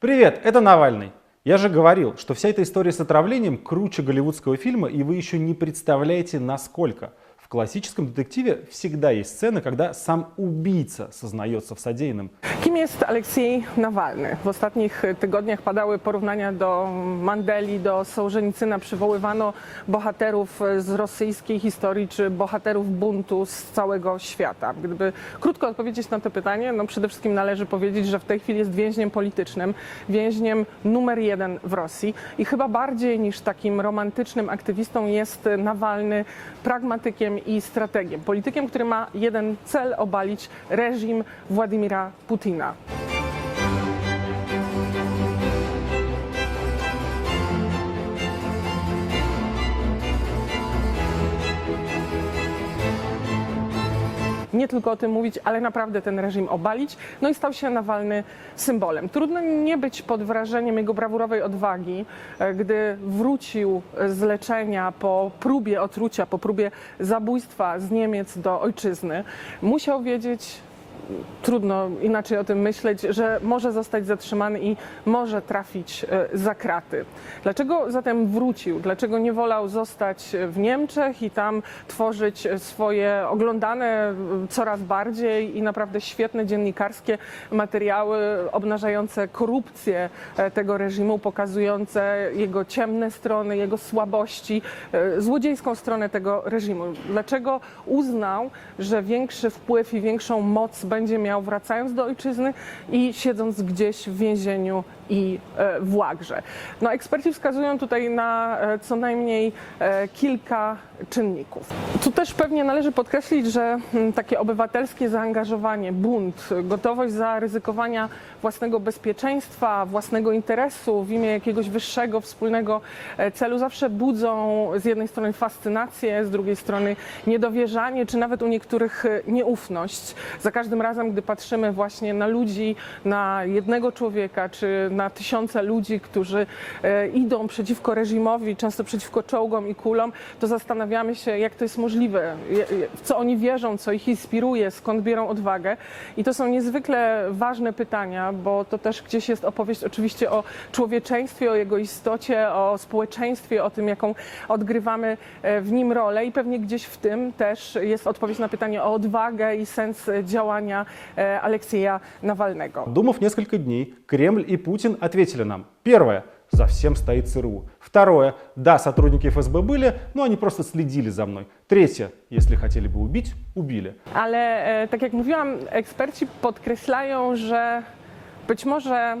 Привет, это Навальный. Я же говорил, что вся эта история с отравлением круче голливудского фильма, и вы еще не представляете, насколько. В классическом детективе всегда есть сцены, когда сам убийца сознается в sodejnym. Kim jest Aleksiej Nawalny? W ostatnich tygodniach padały porównania do Mandeli, do Sołżenicyna. Przywoływano bohaterów z rosyjskiej historii czy bohaterów buntu z całego świata. Gdyby krótko odpowiedzieć na to pytanie, no przede wszystkim należy powiedzieć, że w tej chwili jest więźniem politycznym, więźniem numer jeden w Rosji i chyba bardziej niż takim romantycznym aktywistą jest Nawalny pragmatykiem i strategiem. Politykiem, który ma jeden cel obalić reżim Władimira Putina. Nie tylko o tym mówić, ale naprawdę ten reżim obalić. No i stał się Nawalny symbolem. Trudno nie być pod wrażeniem jego brawurowej odwagi, e, gdy wrócił z leczenia po próbie otrucia, po próbie zabójstwa z Niemiec do ojczyzny. Musiał wiedzieć, trudno inaczej o tym myśleć, że może zostać zatrzymany i może trafić e, za kraty. Dlaczego zatem wrócił? Dlaczego nie wolał zostać w Niemczech i tam tworzyć swoje oglądane e, coraz bardziej i naprawdę świetne dziennikarskie materiały obnażające korupcję e, tego reżimu, pokazujące jego ciemne strony, jego słabości, złodziejską stronę tego reżimu? Dlaczego uznał, że większy wpływ i większą moc będzie miał wracając do ojczyzny i siedząc gdzieś w więzieniu i e, w łagrze. No, eksperci wskazują tutaj na e, co najmniej e, kilka czynników. Tu też pewnie należy podkreślić, że mm, takie obywatelskie zaangażowanie, bunt, gotowość zaryzykowania własnego bezpieczeństwa, własnego interesu w imię jakiegoś wyższego, wspólnego celu zawsze budzą z jednej strony fascynację, z drugiej strony niedowierzanie, czy nawet u niektórych nieufność. Za każdym razem, gdy patrzymy właśnie na ludzi, na jednego człowieka, czy na tysiące ludzi, którzy e, idą przeciwko reżimowi, często przeciwko czołgom i kulom, to zastanawiamy się, jak to jest możliwe, je- je- w co oni wierzą, co ich inspiruje, skąd biorą odwagę. I to są niezwykle ważne pytania, bo to też gdzieś jest opowieść oczywiście o człowieczeństwie, o jego istocie, o społeczeństwie, o tym, jaką odgrywamy e, w nim rolę i pewnie gdzieś w tym też jest odpowiedź na pytanie o odwagę i sens e, działania e, Aleksieja Nawalnego. Думав несколько дней, Кремль и Путин ответили нам. Первое. За всем стоит ЦРУ. Второе. Да, сотрудники ФСБ были, но они просто следили за мной. Третье. Если хотели бы убить, убили. Ale tak jak mówiłam, eksperci podkreślają, że być może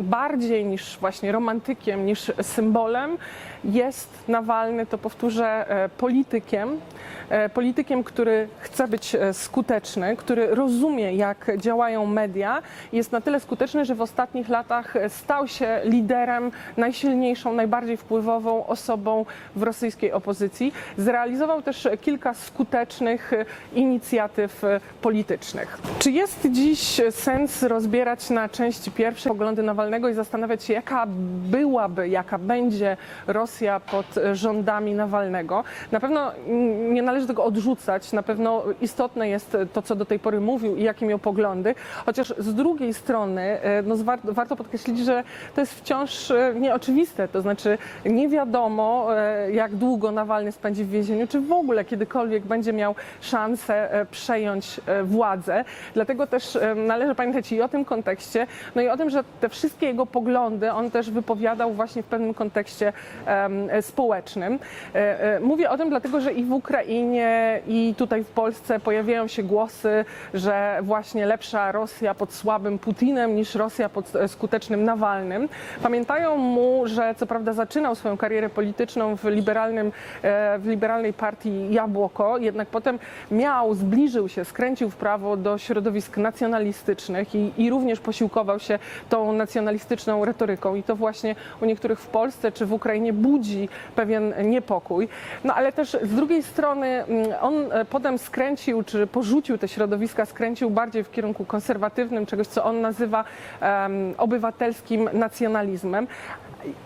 bardziej niż właśnie romantykiem, niż symbolem jest Nawalny, to powtórzę, e, politykiem. E, Politykiem, który chce być e, skuteczny, który rozumie, jak działają media, jest na tyle skuteczny, że w ostatnich latach stał się liderem, najsilniejszą, najbardziej wpływową osobą w rosyjskiej opozycji. Zrealizował też kilka skutecznych inicjatyw politycznych. Czy jest dziś sens rozbierać na części pierwsze poglądy Nawalnego i zastanawiać się, jaka byłaby, jaka będzie Rosja pod rządami Nawalnego? Na pewno nie należy tego odrzucać. Na pewno istotne jest to, co do tej pory mówił i jakie miał poglądy. Chociaż z drugiej strony e, no, warto podkreślić, że to jest wciąż e, nieoczywiste. To znaczy nie wiadomo, e, jak długo Nawalny spędzi w więzieniu, czy w ogóle kiedykolwiek będzie miał szansę przejąć władzę. Dlatego też należy pamiętać i o tym kontekście, no i o tym, że te wszystkie jego poglądy on też wypowiadał właśnie w pewnym kontekście społecznym. E, e, Mówię o tym dlatego, że i w Ukrainie, i tutaj w Polsce pojawiają się głosy, że właśnie lepsza Rosja pod słabym Putinem niż Rosja pod e, skutecznym Nawalnym. Pamiętają mu, że co prawda zaczynał swoją karierę polityczną w, liberalnym, w liberalnej partii Jabłoko, jednak potem miał, zbliżył się, skręcił w prawo do środowisk nacjonalistycznych i, i również posiłkował się tą nacjonalistyczną retoryką. I to właśnie u niektórych w Polsce czy w Ukrainie budzi pewien niepokój. No ale też z drugiej strony mm, on e, potem skręcił, czy porzucił te środowiska, skręcił bardziej w kierunku konserwatywnym, czegoś, co on nazywa em, obywatelskim nacjonalizmem.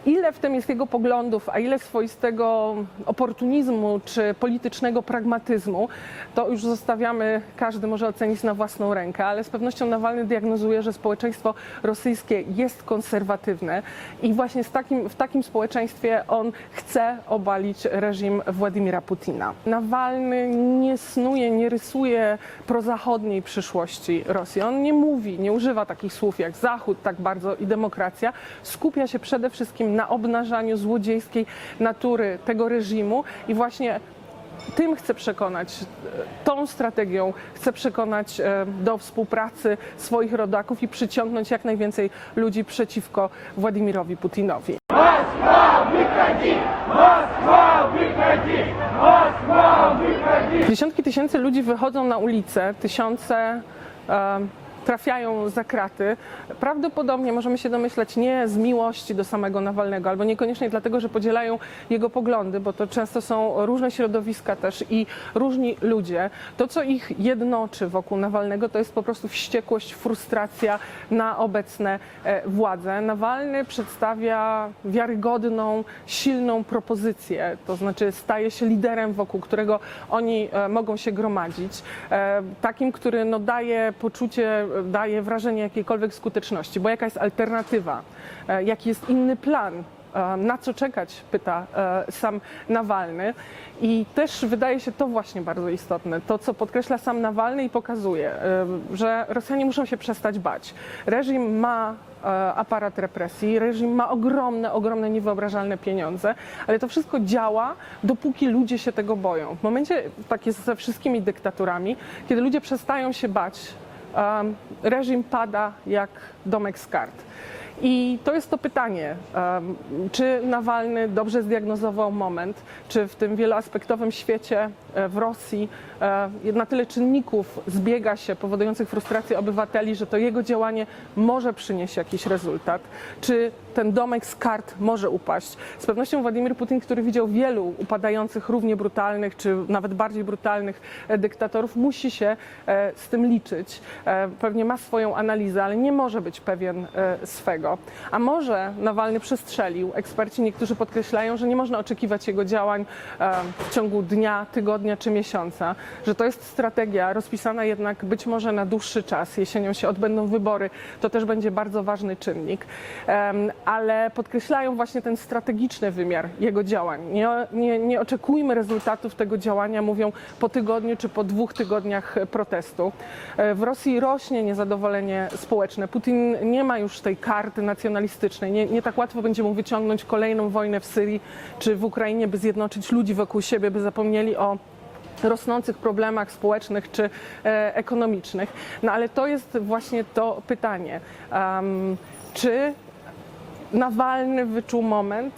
Ile w tym jest jego poglądów, a ile swoistego oportunizmu czy politycznego pragmatyzmu, to już zostawiamy, każdy może ocenić na własną rękę, ale z pewnością Nawalny diagnozuje, że społeczeństwo rosyjskie jest konserwatywne i właśnie takim, w takim społeczeństwie on chce obalić reżim Władimira Putina. Nawalny nie snuje, nie rysuje prozachodniej przyszłości Rosji. On nie mówi, nie używa takich słów jak Zachód tak bardzo i demokracja. Skupia się przede wszystkim na obnażaniu złodziejskiej natury tego reżimu. I właśnie tym chce przekonać, e, tą strategią chce przekonać e, do współpracy swoich rodaków i przyciągnąć jak najwięcej ludzi przeciwko Władimirowi Putinowi. Dziesiątki tysięcy ludzi wychodzą na ulicę, tysiące e, trafiają za kraty. Prawdopodobnie możemy się domyślać nie z miłości do samego Nawalnego, albo niekoniecznie dlatego, że podzielają jego poglądy, bo to często są różne środowiska też i różni ludzie. To, co ich jednoczy wokół Nawalnego, to jest po prostu wściekłość, frustracja na obecne e, władze. Nawalny przedstawia wiarygodną, silną propozycję, to znaczy staje się liderem, wokół którego oni e, mogą się gromadzić. E, Takim, który no, daje poczucie, daje wrażenie jakiejkolwiek skuteczności, bo jaka jest alternatywa, E, jaki jest inny plan, E, na co czekać, pyta e, sam Nawalny. I też wydaje się to właśnie bardzo istotne, to co podkreśla sam Nawalny i pokazuje, że Rosjanie muszą się przestać bać. Reżim ma aparat represji, reżim ma ogromne, ogromne, niewyobrażalne pieniądze, ale to wszystko działa, dopóki ludzie się tego boją. W momencie, tak jest ze wszystkimi dyktaturami, kiedy ludzie przestają się bać, reżim pada jak domek z kart. I to jest to pytanie, czy Nawalny dobrze zdiagnozował moment, czy w tym wieloaspektowym świecie e, w Rosji e, na tyle czynników zbiega się, powodujących frustrację obywateli, że to jego działanie może przynieść jakiś rezultat, czy ten domek z kart może upaść. Z pewnością Władimir Putin, który widział wielu upadających, równie brutalnych, czy nawet bardziej brutalnych e, dyktatorów, musi się e, z tym liczyć. E, Pewnie ma swoją analizę, ale nie może być pewien swego. A może Nawalny przestrzelił. Eksperci niektórzy podkreślają, że nie można oczekiwać jego działań w ciągu dnia, tygodnia czy miesiąca, że to jest strategia rozpisana jednak być może na dłuższy czas. Jesienią się odbędą wybory, to też będzie bardzo ważny czynnik. Ale podkreślają właśnie ten strategiczny wymiar jego działań. Nie, nie, nie oczekujmy rezultatów tego działania, mówią po tygodniu czy po dwóch tygodniach protestu. E, W Rosji rośnie niezadowolenie społeczne. Putin nie ma już tej karty nacjonalistycznej. Nie, nie tak łatwo będzie mu wyciągnąć kolejną wojnę w Syrii czy w Ukrainie, by zjednoczyć ludzi wokół siebie, by zapomnieli o rosnących problemach społecznych czy e, ekonomicznych. No ale to jest właśnie to pytanie. Em, czy Nawalny wyczuł moment,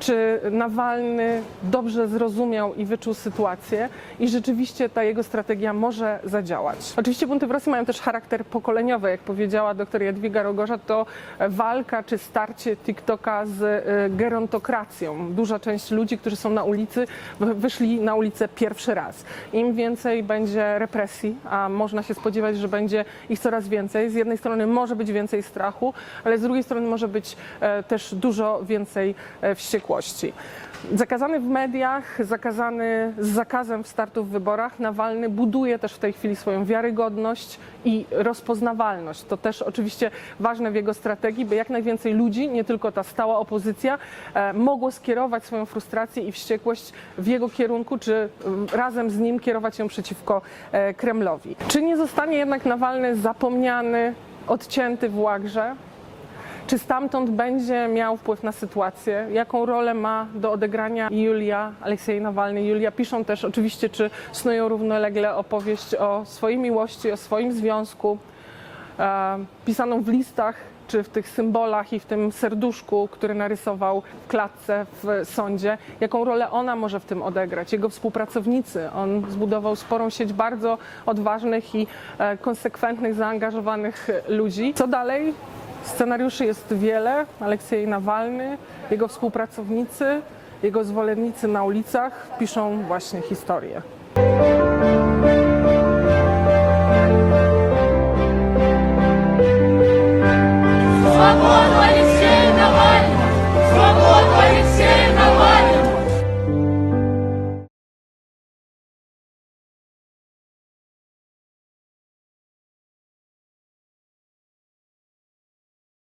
czy Nawalny dobrze zrozumiał i wyczuł sytuację i rzeczywiście ta jego strategia może zadziałać. Oczywiście bunty w Rosji mają też charakter pokoleniowy, jak powiedziała dr Jadwiga Rogorza, to walka czy starcie TikToka z e, gerontokracją. Duża część ludzi, którzy są na ulicy, wy- wyszli na ulicę pierwszy raz. Im więcej będzie represji, a można się spodziewać, że będzie ich coraz więcej. Z jednej strony może być więcej strachu, ale z drugiej strony może być e, też dużo więcej e, Zakazany w mediach, zakazany z zakazem startu w wyborach, Nawalny buduje też w tej chwili swoją wiarygodność i rozpoznawalność. To też oczywiście ważne w jego strategii, by jak najwięcej ludzi, nie tylko ta stała opozycja, e, mogło skierować swoją frustrację i wściekłość w jego kierunku, czy mm, razem z nim kierować ją przeciwko e, Kremlowi. Czy nie zostanie jednak Nawalny zapomniany, odcięty w łagrze? Czy stamtąd będzie miał wpływ na sytuację? Jaką rolę ma do odegrania Julia, Aleksiej Nawalny? Julia piszą też oczywiście, czy snują równolegle opowieść o swojej miłości, o swoim związku, e, pisaną w listach, czy w tych symbolach i w tym serduszku, który narysował w klatce w sądzie. Jaką rolę ona może w tym odegrać? Jego współpracownicy. On zbudował sporą sieć bardzo odważnych i e, konsekwentnych, zaangażowanych ludzi. Co dalej? Scenariuszy jest wiele. Aleksiej Nawalny, jego współpracownicy, jego zwolennicy na ulicach piszą właśnie historię.